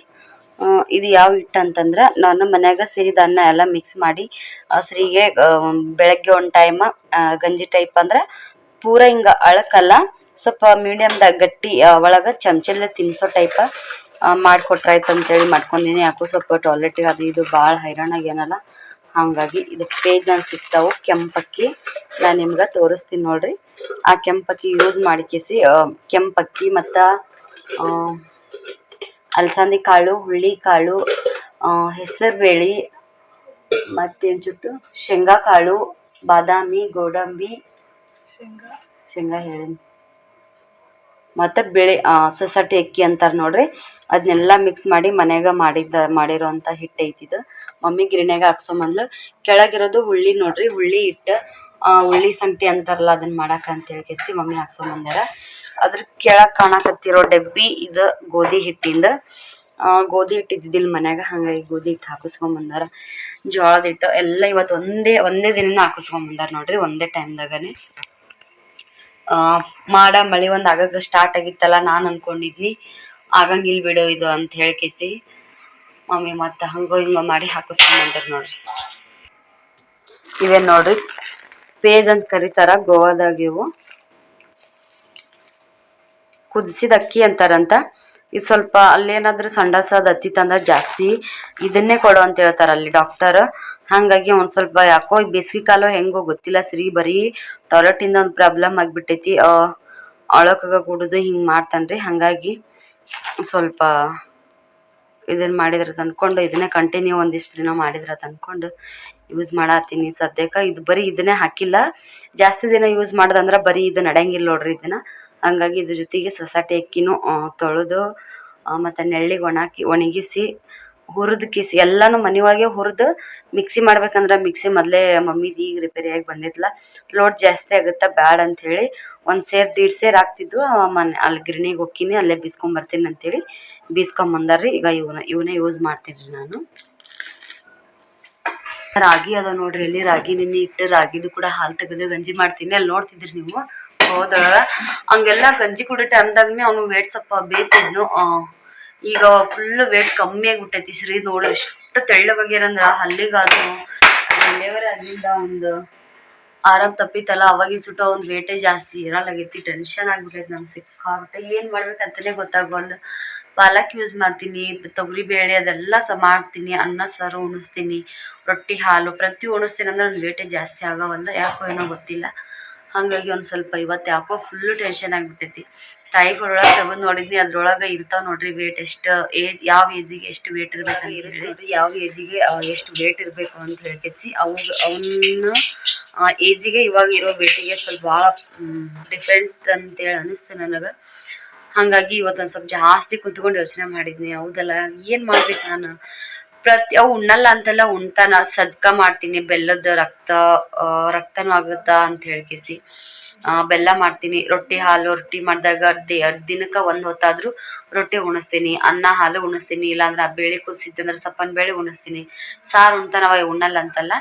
A: ಇದು ಯಾವ ಹಿಟ್ಟು ಅಂತಂದ್ರೆ ನಾನು ಮನ್ಯಾಗ ಸಿರಿಧಾನ್ಯ ಎಲ್ಲ ಮಿಕ್ಸ್ ಮಾಡಿ ಹಸ್ರಿಗೆ ಬೆಳಗ್ಗೆ ಒಂದು ಟೈಮ್ ಗಂಜಿ ಟೈಪ್ ಅಂದ್ರೆ ಪೂರ ಹಿಂಗ ಅಳಕಲ್ಲ, ಸ್ವಲ್ಪ ಮೀಡಿಯಮ್ದಾಗ ಗಟ್ಟಿ ಒಳಗೆ ಚಮಚಲ್ಲೇ ತಿನ್ಸೋ ಟೈಪ ಮಾಡಿಕೊಟ್ರಾಯ್ತು ಅಂತೇಳಿ ಮಾಡ್ಕೊಂಡಿನಿ. ಯಾಕೋ ಸ್ವಲ್ಪ ಟಾಯ್ಲೆಟಿಗೆ ಅದು ಇದು ಭಾಳ ಹೈರಾಣಾಗೇನಲ್ಲ ಹಾಗಾಗಿ ಇದು ಪೇಜ್ ಅಂತ ಸಿಗ್ತಾವು. ಕೆಂಪಕ್ಕಿ ನಾನು ನಿಮ್ಗೆ ತೋರಿಸ್ತೀನಿ ನೋಡ್ರಿ. ಆ ಕೆಂಪಕ್ಕಿ ಯೂಸ್ ಮಾಡಿಕಿಸಿ ಕೆಂಪಕ್ಕಿ ಮತ್ತು ಅಲಸಂದಿ ಕಾಳು ಹುಳ್ಳಿ ಕಾಳು ಹೆಸರು ಬೇಳೆ ಮತ್ತೇನು ಚುಟ್ಟು? ಶೇಂಗಾ ಕಾಳು ಬಾದಾಮಿ ಗೋಡಂಬಿ.
B: ಶೇಂಗಾ.
A: ಶೇಂಗಾ ಹೇಳಿನಿ. ಮತ್ತು ಬೆಳೆ ಸೊಸಟಿ ಅಕ್ಕಿ ಅಂತಾರೆ ನೋಡ್ರಿ. ಅದನ್ನೆಲ್ಲ ಮಿಕ್ಸ್ ಮಾಡಿ ಮನೆಯಾಗ ಮಾಡಿದ್ದ ಮಾಡಿರೋಂಥ ಹಿಟ್ಟು ಐತಿದು ಮಮ್ಮಿ ಗಿರಣ್ಯಾಗ ಮೊದ್ಲು. ಕೆಳಗಿರೋದು ಹುಳ್ಳಿ ನೋಡ್ರಿ. ಹುಳ್ಳಿ ಹಿಟ್ಟು ಆ, ಸಂಟಿ ಅಂತಾರಲ್ಲ ಅದನ್ನ ಮಾಡಾಕ ಅಂತೇಳಿ ಕೆಸಿ ಮಮ್ಮಿ ಹಾಕ್ಸೊಂಬಂದಾರ ಅದ್ರ ಕೆಳಗೆ ಕಾಣಕತ್ತಿರೋ ಡಬ್ಬಿ ಇದು ಗೋಧಿ ಹಿಟ್ಟಿಂದ. ಗೋಧಿ ಹಿಟ್ಟು ಇದ್ದಿದ್ದಿಲ್ಲ ಮನ್ಯಾಗ ಹಂಗಾಗಿ ಗೋಧಿ ಹಿಟ್ಟು ಹಾಕಿಸ್ಕೊಂಬಂದಾರ ಜೋಳದ ಹಿಟ್ಟು ಎಲ್ಲ ಇವತ್ತು ಒಂದೇ ಒಂದೇ ದಿನ ಹಾಕಿಸ್ಕೊಂಬಂದಾರ ನೋಡ್ರಿ ಒಂದೇ ಟೈಮ್ದಾಗನೇ. ಮಾಡ ಮಳೆ ಒಂದು ಆಗಾಗ ಸ್ಟಾರ್ಟ್ ಆಗಿತ್ತಲ್ಲ ನಾನು ಅನ್ಕೊಂಡಿದ್ನಿ. ಆಗಂಗಿಲ್ಲ ಬಿಡು ಇದು ಅಂತ ಹೇಳಿ ಕೇಸಿ ಮಮ್ಮಿ ಮತ್ತೆ ಹಂಗೋ ಹಿಂಗ ಮಾಡಿ ಹಾಕಿಸ್ಕೊಂಬಂದಾರ ನೋಡ್ರಿ. ಇವೇನ್ ನೋಡ್ರಿ? ಪೇಜ್ ಅಂತ ಕರೀತಾರ ಗೋವಾದಾಗ ಇವು ಕುದಿಸಿದ ಅಕ್ಕಿ ಅಂತಾರಂತ. ಇದು ಸ್ವಲ್ಪ ಅಲ್ಲೇನಾದ್ರೂ ಸಂಡಸದ ಹತ್ತಿತ್ತಂದ್ರೆ ಜಾಸ್ತಿ ಇದನ್ನೇ ಕೊಡು ಅಂತ ಹೇಳ್ತಾರ ಅಲ್ಲಿ ಡಾಕ್ಟರ್. ಹಾಗಾಗಿ ಒಂದು ಸ್ವಲ್ಪ ಯಾಕೋ ಬೇಸಿಗೆ ಕಾಲ ಹೆಂಗೋ ಗೊತ್ತಿಲ್ಲ, ಸರಿ ಬರೀ ಟಾಯ್ಲೆಟಿಂದ ಒಂದು ಪ್ರಾಬ್ಲಮ್ ಆಗಿಬಿಟ್ಟೈತಿ. ಅಳಕಾಗ ಕುಡಿದು ಹಿಂಗೆ ಮಾಡ್ತಾನ್ರಿ. ಹಾಗಾಗಿ ಸ್ವಲ್ಪ ಇದನ್ನ ಮಾಡಿದ್ರೆ ತಂದ್ಕೊಂಡು, ಇದನ್ನೇ ಕಂಟಿನ್ಯೂ ಒಂದಿಷ್ಟು ದಿನ ಮಾಡಿದ್ರೆ ತಂದ್ಕೊಂಡು ಯೂಸ್ ಮಾಡತ್ತೀನಿ ಸದ್ಯಕ್ಕೆ ಇದು ಬರೀ ಇದನ್ನೇ ಹಾಕಿಲ್ಲ. ಜಾಸ್ತಿ ದಿನ ಯೂಸ್ ಮಾಡ್ದಂದ್ರೆ ಬರೀ ಇದು ನಡೆಯಂಗಿಲ್ಲ ನೋಡ್ರಿ ಇದನ್ನ. ಹಂಗಾಗಿ ಇದ್ರ ಜೊತೆಗೆ ಸೊಸೈಟಿ ಅಕ್ಕಿನೂ ತೊಳೆದು ಮತ್ತು ನೆಳ್ಳಿಗೆ ಒಣಾಕಿ, ಒಣಗಿಸಿ, ಹುರಿದು ಕಿಸಿ, ಎಲ್ಲಾನು ಮನೆಯೊಳಗೆ ಹುರಿದು ಮಿಕ್ಸಿ ಮಾಡ್ಬೇಕಂದ್ರೆ ಮಿಕ್ಸಿ ಮೊದಲೇ ಮಮ್ಮಿದು ಈಗ ರಿಪೇರಿಯಾಗಿ ಬಂದಿದ್ಲ. ಲೋಡ್ ಜಾಸ್ತಿ ಆಗುತ್ತೆ, ಬ್ಯಾಡ ಅಂತ ಹೇಳಿ ಒಂದು ಸೇರ್, ದೀಡ್ ಸೇರ್ ಹಾಕ್ತಿದ್ದು ಮನೆ, ಅಲ್ಲಿ ಗಿರಣಿಗೆ ಹೋಗ್ತೀನಿ ಅಲ್ಲೇ ಬೀಸ್ಕೊಂಬರ್ತೀನಿ ಅಂತೇಳಿ ಬೀಸ್ಕೊಂಬಂದಾರ್ರಿ. ಈಗ ಇವನ, ಇವನೇ ಯೂಸ್ ಮಾಡ್ತೀನಿ ನಾನು. ರಾಗಿ ಅದ ನೋಡ್ರಿ ಅಲ್ಲಿ, ರಾಗಿ ನಿನ್ನೆ ಇಟ್ಟು ರಾಗಿದು ಕೂಡ ಹಾಲು ತೆಗೆದು ಗಂಜಿ ಮಾಡ್ತೀನಿ. ಅಲ್ಲಿ ನೋಡ್ತಿದ್ರಿ ನೀವು. ಹೌದ? ಹಂಗೆಲ್ಲ ಗಂಜಿ ಕುಡಿಯೋ ಟೈಮ್ದಾಗನೇ ಅವನು ವೇಟ್ ಸ್ವಲ್ಪ ಬೇಯಿಸಿದ್ನು. ಈಗ ಫುಲ್ ವೇಟ್ ಕಮ್ಮಿ ಆಗಿಬಿಟ್ಟೈತಿ ಶ್ರೀ. ನೋಡು ಎಷ್ಟು ತೆಳ್ಳಗಾಗ್ಯಾರಂದ್ರ ಹಲ್ಲಿಗಾದ್ರು. ಡೆಲಿವರಿ ಅಲ್ಲಿಂದ ಒಂದು ಆರಾಮ್ ತಪ್ಪಿತ್ತಲ್ಲ ಅವಾಗಿನ ಸುಟ್ಟು ಅವ್ನ ವೇಟೇ ಜಾಸ್ತಿ ಇರಲ್ಲಾಗೈತಿ. ಟೆನ್ಷನ್ ಆಗ್ಬಿಟ್ಟೈತಿ ನಂಗೆ ಸಿಕ್ಕಾಗುತ್ತೆ ಏನು ಮಾಡ್ಬೇಕಂತಲೇ ಗೊತ್ತಾಗವಲ್ದು. ಪಾಲಕ್ ಯೂಸ್ ಮಾಡ್ತೀನಿ ತೊಗರಿ ಬೇಳೆ ಅದೆಲ್ಲ ಸಹ ಮಾಡ್ತೀನಿ ಅನ್ನ ಸಾರು ಉಣಿಸ್ತೀನಿ ರೊಟ್ಟಿ ಹಾಲು ಪ್ರತಿ ಉಣಿಸ್ತೀನಿ ಅಂದ್ರೆ ಒಂದು ವೇಟೇ ಜಾಸ್ತಿ ಆಗೋವಂದ ಯಾಕೋ ಏನೋ ಗೊತ್ತಿಲ್ಲ. ಹಾಗಾಗಿ ಒಂದು ಸ್ವಲ್ಪ ಇವತ್ತು ಯಾಕೋ ಫುಲ್ಲು ಟೆನ್ಷನ್ ಆಗಿಬಿಟ್ಟೈತಿ. ತಾಯಿಗಳೊಳಗೆ ತಗೊಂಡು ನೋಡಿದ್ನಿ ಅದ್ರೊಳಗೆ ಇರ್ತಾವೆ ನೋಡ್ರಿ ವೇಟ್ ಎಷ್ಟು ಏಜ್ ಯಾವ ಏಜಿಗೆ ಎಷ್ಟು ವೇಟ್ ಇರಬೇಕು ಅಂತ ಹೇಳಿ. ಯಾವ ಏಜಿಗೆ ಎಷ್ಟು ವೇಟ್ ಇರಬೇಕು ಅಂತ ಹೇಳ್ಕೇಸಿ ಅವು ಅವನ್ನ ಏಜಿಗೆ ಇವಾಗ ಇರೋ ವೇಟಿಗೆ ಸ್ವಲ್ಪ ಭಾಳ ಡಿಫ್ರೆಂಟ್ ಅಂತೇಳಿ ಅನಿಸ್ತು ನನಗೆ. ಹಾಗಾಗಿ ಇವತ್ತೊಂದು ಸ್ವಲ್ಪ ಜಾಸ್ತಿ ಕುತ್ಕೊಂಡು ಯೋಚನೆ ಮಾಡಿದ್ನಿ. ಹೌದಲ್ಲ? ಏನು ಮಾಡ್ಬೇಕು ನಾನು? ಪ್ರತಿ ಅವು ಉಣ್ಣಲ್ಲ ಅಂತೆಲ್ಲ ಉಣ್ತಾನ. ಸಜ್ಕ ಮಾಡ್ತೀನಿ. ಬೆಲ್ಲದ ರಕ್ತ ರಕ್ತನೂ ಆಗುತ್ತಾ ಅಂತ ಹೇಳ್ಕೇಸಿ ಬೆಲ್ಲ ಮಾಡ್ತೀನಿ. ರೊಟ್ಟಿ ಹಾಲು ರೊಟ್ಟಿ ಮಾಡಿದಾಗ ದಿನಕ್ಕೆ ಒಂದು ಹೊತ್ತಾದ್ರೂ ರೊಟ್ಟಿ ಉಣಿಸ್ತೀನಿ. ಅನ್ನ, ಹಾಲು ಉಣಿಸ್ತೀನಿ. ಇಲ್ಲಾಂದ್ರೆ ಆ ಬೇಳೆ ಕುದಿಸಿದ್ದಂದ್ರೆ ಸಪ್ಪನ್ ಬೇಳೆ ಉಣಿಸ್ತೀನಿ. ಸಾರು ಉಣ್ತಾನವ ಉಣ್ಣಲ್ಲ ಅಂತಲ್ಲ.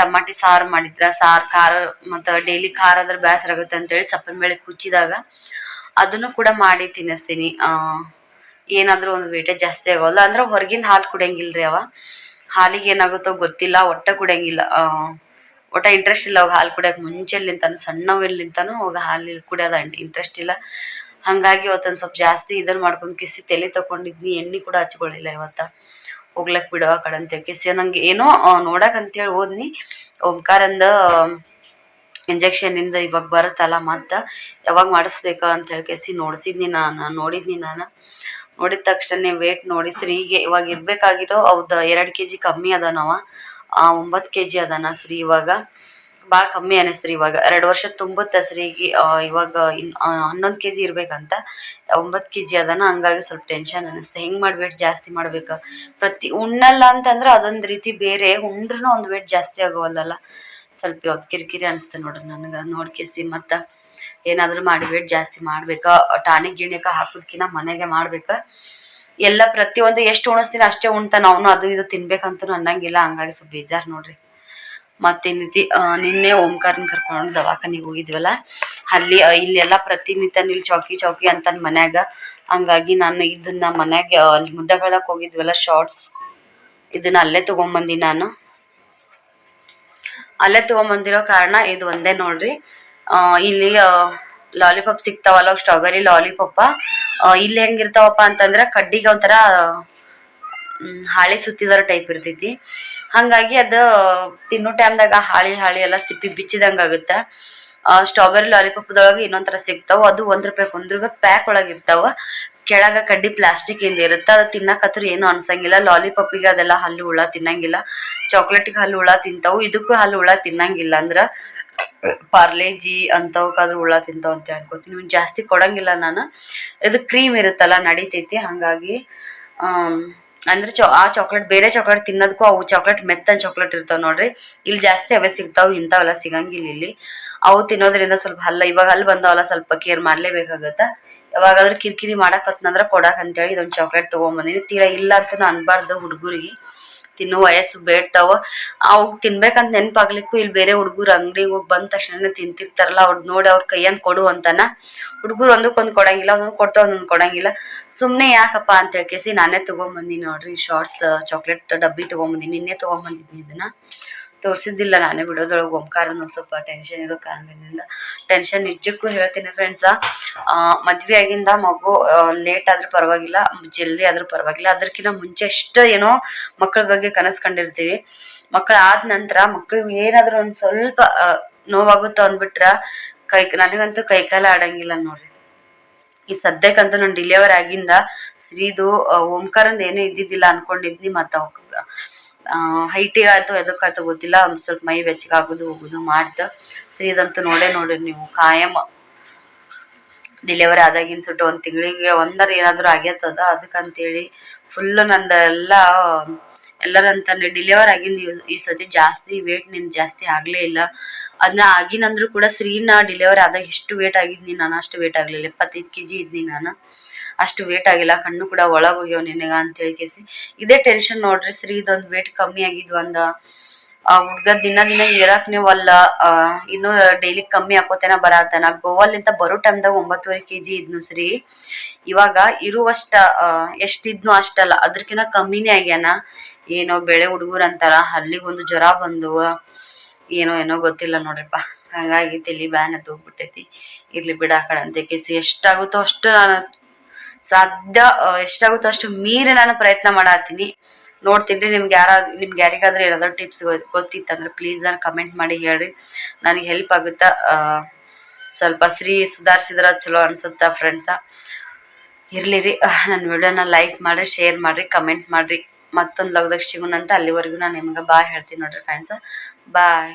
A: ಟಮಾಟಿ ಸಾರು ಮಾಡಿದ್ರ ಸಾರು ಖಾರ ಮತ್ತು ಡೈಲಿ ಖಾರ ಆದ್ರೆ ಬೇಸರ ಆಗುತ್ತೆ ಅಂತೇಳಿ ಸಪ್ಪನ್ ಬೇಳೆ ಕುಚ್ಚಿದಾಗ ಅದನ್ನು ಕೂಡ ಮಾಡಿ ತಿನ್ನಿಸ್ತೀನಿ. ಏನಾದರೂ ಒಂದು ವೇಟೇಜ್ ಜಾಸ್ತಿ ಆಗೋಲ್ಲ. ಅಂದ್ರೆ ಹೊರಗಿನ ಹಾಲು ಕುಡಿಯಂಗಿಲ್ರಿ ಅವ. ಹಾಲಿಗೆ ಏನಾಗುತ್ತೋ ಗೊತ್ತಿಲ್ಲ, ಒಟ್ಟ ಕುಡಿಯಂಗಿಲ್ಲ. ಒಟ್ಟ ಇಂಟ್ರೆಸ್ಟ್ ಇಲ್ಲ ಅವಾಗ ಹಾಲು ಕುಡಿಯೋಕೆ. ಮುಂಚೆಲಿಂತಾನು ಸಣ್ಣವಿರ್ಲಿಂತಾನು ಅವಾಗ ಹಾಲು ಕುಡಿಯೋದು ಇಂಟ್ರೆಸ್ಟ್ ಇಲ್ಲ. ಹಾಗಾಗಿ ಇವತ್ತೊಂದು ಸ್ವಲ್ಪ ಜಾಸ್ತಿ ಇದನ್ನು ಮಾಡ್ಕೊಂಡು ಕಿಸಿ ತಲೆ ತಗೊಂಡಿದ್ನಿ. ಎಣ್ಣೆ ಕೂಡ ಹಚ್ಕೊಳ್ಳಿಲ್ಲ ಇವತ್ತ. ಹೋಗ್ಲಕ್ ಬಿಡೋ ಆ ಕಡೆ ಅಂತ ಕಿಸಿ ನಂಗೆ ಏನೋ ನೋಡಕ್ ಅಂತೇಳಿ ಹೋದ್ನಿ. ಓಂಕಾರಂದ ಇಂಜೆಕ್ಷನ್ ಇಂದ ಇವಾಗ ಬರುತ್ತಲ್ಲ ಮತ್ತೆ ಯಾವಾಗ ಮಾಡಿಸ್ಬೇಕು ಅಂತ ಹೇಳಿ ಕೆಸಿ ನೋಡ್ಸಿದ್ನಿ ನಾನು, ನೋಡಿದ್ನಿ ನಾನು. ನೋಡಿದ ತಕ್ಷಣ ವೇಟ್ ನೋಡಿ ಈಗ ಇವಾಗ ಇರ್ಬೇಕಾಗಿರೋ ಅವ್ದು ಎರಡು ಕೆ ಜಿ ಕಮ್ಮಿ ಅದಾನವ. ಒಂಬತ್ತು ಕೆ ಜಿ ಅದಾನ ಸ್ರೀ ಇವಾಗ. ಭಾಳ ಕಮ್ಮಿ ಅನಿಸ್ತ್ರಿ ಇವಾಗ. ಎರಡು ವರ್ಷ ತುಂಬುತ್ತೆ ಸ್ರೀಗಿ ಇವಾಗ ಇನ್ ಹನ್ನೊಂದು ಕೆ ಜಿ ಇರ್ಬೇಕಂತ. ಒಂಬತ್ತು ಕೆ ಜಿ ಅದಾನ, ಹಂಗಾಗಿ ಸ್ವಲ್ಪ ಟೆನ್ಷನ್ ಅನಿಸ್ತೆ. ಹೆಂಗೆ ಮಾಡಿ ವೇಟ್ ಜಾಸ್ತಿ ಮಾಡ್ಬೇಕು? ಪ್ರತಿ ಉಣ್ಣಲ್ಲ ಅಂತಂದ್ರೆ ಅದೊಂದು ರೀತಿ ಬೇರೆ ಉಂಡ್ರೂ ಒಂದು ವೇಟ್ ಜಾಸ್ತಿ ಆಗೋವಲ್ಲಲ್ಲ. ಸ್ವಲ್ಪ ಇವತ್ತು ಕಿರಿಕಿರಿ ಅನಿಸ್ತು ನೋಡ್ರಿ ನನಗೆ. ನೋಡ್ಕೇಸಿ ಮತ್ತು ಏನಾದರೂ ಮಾಡಿ ಜಾಸ್ತಿ ಮಾಡ್ಬೇಕಾ. ಟಾನಿಕ್ ಗಿಣಿಕ ಹಾಕೋದ್ಕಿನ್ನ ಮನೆಗೆ ಮಾಡ್ಬೇಕಾ. ಎಲ್ಲ ಪ್ರತಿಯೊಂದು ಎಷ್ಟು ಉಣಿಸ್ತೀನಿ ಅಷ್ಟೇ ಉಣ್ತಾನೆ. ಅವನು ಅದು ಇದು ತಿನ್ಬೇಕಂತೂ ಅನ್ನಂಗಿಲ್ಲ. ಹಂಗಾಗಿ ಸ್ವಲ್ಪ ಬೇಜಾರು ನೋಡ್ರಿ. ಮತ್ತೇನೈತಿ ನಿನ್ನೆ ಓಂಕಾರನ ಕರ್ಕೊಂಡು ದವಾಖಾನಿಗೆ ಹೋಗಿದ್ವಲ್ಲ. ಅಲ್ಲಿ ಇಲ್ಲೆಲ್ಲ ಪ್ರತಿನಿತ್ಯ ಇಲ್ಲಿ ಚೌಕಿ ಚೌಕಿ ಅಂತ ಮನ್ಯಾಗ. ಹಂಗಾಗಿ ನಾನು ಇದನ್ನ ಮನ್ಯಾಗ ಅಲ್ಲಿ ಮುದ್ದೆ ಬೆಳಕ್ ಹೋಗಿದ್ವಲ್ಲ ಶಾರ್ಟ್ಸ್ ಇದನ್ನ ಅಲ್ಲೇ ತಗೊಂಬಂದಿ ನಾನು. ಅಲ್ಲೇ ತಗೊಂಬಂದಿರೋ ಕಾರಣ ಇದು ಒಂದೇ ನೋಡ್ರಿ. ಇಲ್ಲಿ ಲಾಲಿಪಾಪ್ ಸಿಗ್ತಾವಲ್ಲ ಸ್ಟ್ರಾಬೆರಿ ಲಾಲಿಪಾಪ ಇಲ್ಲಿ ಹೆಂಗಿರ್ತಾವಪ್ಪ ಅಂತಂದ್ರೆ ಕಡ್ಡಿಗೆ ಒಂಥರ ಹಾಳಿ ಸುತ್ತಿದಾರ ಟೈಪ್ ಇರ್ತೈತಿ. ಹಂಗಾಗಿ ಅದು ತಿನ್ನೋ ಟೈಮ್ದಾಗ ಹಾಳಿ ಹಾಳಿ ಎಲ್ಲ ಸಿಪ್ಪಿ ಬಿಚ್ಚಿದಂಗೆ ಆಗುತ್ತೆ. ಸ್ಟ್ರಾಬೆರಿ ಲಾಲಿಪಾಪ್ದೊಳಗೆ ಇನ್ನೊಂದ್ ಥರ ಸಿಗ್ತಾವ. ಅದು ಒಂದ್ ರೂಪಾಯಿ ಒಂದ್ ರೂಪಾಯಿ ಪ್ಯಾಕ್ ಒಳಗೆ ಇರ್ತಾವ. ಕೆಳಗ ಕಡ್ಡಿ ಪ್ಲಾಸ್ಟಿಕ್ ಇಂದ ಇರುತ್ತೆ, ಅದು ತಿನ್ನಕತ್ರ ಏನು ಅನ್ಸಂಗಿಲ್ಲ. ಲಾಲಿಪಾಪಿಗೆ ಅದೆಲ್ಲ ಹಲ್ಲು ಹುಳ ತಿನ್ನಂಗಿಲ್ಲ. ಚಾಕ್ಲೇಟಿಗೆ ಹಲ್ಲು ಹುಳ ತಿಂತಾವು. ಇದಕ್ಕೂ ಹಲ್ಲು ಹುಳ ತಿನ್ನಂಗಿಲ್ಲ ಅಂದ್ರ ಪಾರ್ಲೇಜಿ ಅಂತವಕ್ಕಾದ್ರೂ ಹುಳ ತಿಂತಾವ ಅಂತ ಅನ್ಕೋತೀನಿ. ಇವ್ನ್ ಜಾಸ್ತಿ ಕೊಡಂಗಿಲ್ಲ ನಾನು. ಇದು ಕ್ರೀಮ್ ಇರುತ್ತಲ್ಲ, ನಡಿತೈತಿ. ಹಂಗಾಗಿ ಅಂದ್ರೆ ಚಾ, ಆ ಚಾಕ್ಲೇಟ್ ಬೇರೆ ಚಾಕ್ಲೇಟ್ ತಿನ್ನೋದಕ್ಕೂ ಅವು ಚಾಕ್ಲೇಟ್ ಮೆತ್ತನ್ ಚಾಕ್ಲೇಟ್ ಇರ್ತಾವ ನೋಡ್ರಿ. ಇಲ್ಲಿ ಜಾಸ್ತಿ ಅವೇ ಸಿಗ್ತಾವ, ಇಂಥವೆಲ್ಲ ಸಿಗಂಗಿಲ್ಲ ಇಲ್ಲಿ. ಅವು ತಿನ್ನೋದ್ರಿಂದ ಸ್ವಲ್ಪ ಹಲ್ಲ, ಇವಾಗ ಹಲ್ಲು ಬಂದವಲ್ಲ, ಸ್ವಲ್ಪ ಕೇರ್ ಮಾಡ್ಲೇಬೇಕಾಗತ್ತ. ಯಾವಾಗಾದ್ರೂ ಕಿರಿಕಿರಿ ಮಾಡಕತ್ನಂದ್ರ ಕೊಡಕ್ ಅಂತೇಳಿ ಇದೊಂದು ಚಾಕ್ಲೇಟ್ ತಗೊಂಬಂದಿನಿ. ತೀರಾ ಇಲ್ಲ ಅಂತ ಅನ್ಬಾರ್ದು ಹುಡುಗರಿಗೆ. ತಿನ್ನೋ ವಯಸ್ಸು ಬೇಡ್ತಾವ. ಅವು ತಿನ್ಬೇಕಂತ ನೆನಪಾಗ್ಲಿಕ್ಕೂ ಇಲ್ಲಿ ಬೇರೆ ಹುಡುಗರು ಅಂಗಡಿಗೆ ಹೋಗಿ ಬಂದ ತಕ್ಷಣ ತಿಂತಿರ್ತಾರಲ್ಲ, ಅವ್ರು ನೋಡಿ ಅವ್ರ ಕೈಯನ್ ಕೊಡು ಅಂತಾನ. ಹುಡುಗರು ಒಂದಕ್ಕೊಂದು ಕೊಡಂಗಿಲ್ಲ, ಒಂದೊಂದು ಕೊಡ್ತಾವ, ಒಂದೊಂದು ಕೊಡಂಗಿಲ್ಲ. ಸುಮ್ಮನೆ ಯಾಕಪ್ಪ ಅಂತ ಹೇಳ್ಕೇಸಿ ನಾನೇ ತಗೊಂಬಂದಿನಿ ನೋಡ್ರಿ ಶಾರ್ಟ್ಸ್ ಚಾಕ್ಲೇಟ್ ಡಬ್ಬಿ ತಗೊಂಬಂದಿನಿ, ನಿನ್ನೆ ತಗೊಂಬಂದಿದ್ನಿ ಇದನ್ನ. ತೋರಿಸಿದ್ದಿಲ್ಲ, ನಾನೇ ಬಿಡೋದ್ರೊಳಗೆ ಓಂಕಾರ ಒಂದ್ ಸ್ವಲ್ಪ ಟೆನ್ಷನ್ ಇರೋ ಕಾರಣದಿಂದ. ಟೆನ್ಷನ್ ನಿಜಕ್ಕೂ ಹೇಳ್ತೀನಿ ಫ್ರೆಂಡ್ಸ ಮದ್ವೆ ಆಗಿಂದ ಮಗು ಲೇಟ್ ಆದ್ರೂ ಪರವಾಗಿಲ್ಲ, ಜಲ್ದಿ ಆದ್ರೂ ಪರವಾಗಿಲ್ಲ. ಅದಕ್ಕಿಂತ ಮುಂಚೆ ಎಷ್ಟು ಏನೋ ಮಕ್ಕಳ ಬಗ್ಗೆ ಕನಸು ಕಂಡಿರ್ತೀವಿ. ಮಕ್ಕಳು ಆದ ನಂತರ ಮಕ್ಕಳು ಏನಾದರೂ ಒಂದು ಸ್ವಲ್ಪ ನೋವಾಗುತ್ತೋ ಅಂದ್ಬಿಟ್ರೆ ಕೈ, ನನಗಂತೂ ಕೈಕಾಲ ಆಡಂಗಿಲ್ಲ ನೋಡ್ರಿ. ಈ ಸದ್ಯಕ್ಕಂತೂ ನಾನು ಡಿಲಿವರ್ ಆಗಿಂದ, ಶ್ರೀದು ಓಂಕಾರಂದ್ ಏನೂ ಇದ್ದಿದ್ದಿಲ್ಲ ಅನ್ಕೊಂಡಿದ್ನಿ ಮತ್ತು ಹೈಟಿಗೆ ಆಯ್ತು ಎದಕ್ಕಾಯ್ತು ಗೊತ್ತಿಲ್ಲ. ಒಂದು ಸ್ವಲ್ಪ ಮೈ ಬೆಚ್ಚಗಾಗೋದು ಹೋಗುದು ಮಾಡ್ತ. ಶ್ರೀದಂತೂ ನೋಡೇ ನೋಡ್ರಿ ನೀವು. ಕಾಯಂ ಡಿಲಿವರಿ ಆದಾಗಿನ ಸುಟ್ಟು ಒಂದು ತಿಂಗಳಿಗೆ ಒಂದರ ಏನಾದರೂ ಆಗ್ಯತದ ಅದಕ್ಕಂತೇಳಿ ಫುಲ್ ನಂದು ಎಲ್ಲ ಎಲ್ಲರಂತ ಡಿಲಿವರ್ ಆಗಿನ ಈ- ಈ ಸತಿ ಜಾಸ್ತಿ ವೇಟ್ ನಿನ್ ಜಾಸ್ತಿ ಆಗಲೇ ಇಲ್ಲ. ಅದನ್ನ ಆಗಿನಂದ್ರೂ ಕೂಡ ಶ್ರೀನ ಡಿಲಿವರಿ ಆದಾಗ ಎಷ್ಟು ವೇಟ್ ಆಗಿದ್ನಿ ನಾನು, ಅಷ್ಟು ವೇಟ್ ಆಗಲಿಲ್ಲ. ಇಪ್ಪತ್ತೈದು ಕೆ ಜಿ ಇದ್ನಿ ನಾನು. ಅಷ್ಟು ವೇಟ್ ಆಗಿಲ್ಲ ಕಣ್ಣು ಕೂಡ ಒಳಗೆ ಹೋಗ್ಯಾವ ನಿನಗ ಅಂತ ಹೇಳ್ಕೇಸಿ. ಇದೇ ಟೆನ್ಷನ್ ನೋಡ್ರಿ ಶ್ರೀದೊಂದು ವೇಟ್ ಕಮ್ಮಿ ಆಗಿದ್ವು ಅಂದ ಆ ಹುಡ್ಗ ದಿನ ದಿನ ಏರಾಕ್ನೇ ವಲ್ಲ ಆ, ಇನ್ನು ಡೈಲಿ ಕಮ್ಮಿ ಹಾಕೋತೇನ ಬರತ್ತಾನ ಗೋವಾಲಿಂದ ಬರೋ ಟೈಮ್ದಾಗ ಒಂಬತ್ತುವರೆ ಕೆ ಜಿ ಇದ್ನು ಶ್ರೀ ಇವಾಗ ಇರುವಷ್ಟ ಎಷ್ಟಿದ್ನು ಅಷ್ಟಲ್ಲ ಅದ್ರಕಿನ್ನ ಕಮ್ಮಿನೇ ಆಗ್ಯಾನ. ಏನೋ ಬೆಳೆ ಹುಡುಗರು ಅಂತಾರ ಒಂದು ಜ್ವರ ಬಂದು ಏನೋ ಏನೋ ಗೊತ್ತಿಲ್ಲ ನೋಡ್ರಿಪ್ಪ. ಹಂಗಾಗಿ ತಲಿ ಬ್ಯಾನ್ ಎದ್ದು ಹೋಗ್ಬಿಟ್ಟೈತಿ ಇರ್ಲಿ ಬಿಡ ಅಂತ ಕೇಸಿ ಎಷ್ಟಾಗುತ್ತೋ ಅಷ್ಟು ನಾನು ಸಾಧ್ಯ ಎಷ್ಟಾಗುತ್ತೋ ಅಷ್ಟು ಮೀರಿ ನಾನು ಪ್ರಯತ್ನ ಮಾಡತ್ತೀನಿ. ನೋಡ್ತೀನಿ ನಿಮ್ಗೆ ಯಾರು, ನಿಮ್ಗೆ ಯಾರಿಗಾದ್ರೂ ಏನಾದ್ರು ಟಿಪ್ಸ್ ಗೊತ್ತಿತ್ತಂದ್ರೆ ಪ್ಲೀಸ್ ನಾನು ಕಮೆಂಟ್ ಮಾಡಿ ಹೇಳ್ರಿ. ನನಗೆ ಹೆಲ್ಪ್ ಆಗುತ್ತಾ? ಸ್ವಲ್ಪ ಶ್ರೀ ಸುಧಾರಿಸಿದ್ರ ಚಲೋ ಅನ್ಸುತ್ತಾ ಫ್ರೆಂಡ್ಸ ಇರ್ಲಿ ರೀ ನನ್ನ ವಿಡಿಯೋನ ಲೈಕ್ ಮಾಡಿರಿ ಶೇರ್ ಮಾಡಿರಿ ಕಮೆಂಟ್ ಮಾಡಿರಿ. ಮತ್ತೊಂದು ಲಗ್ದಾಗ ಸಿಗೋಣಂತ ಅಲ್ಲಿವರೆಗೂ ನಾನು ನಿಮ್ಗೆ ಬಾಯ್ ಹೇಳ್ತೀನಿ ನೋಡ್ರಿ ಫ್ರೆಂಡ್ಸ ಬಾಯ್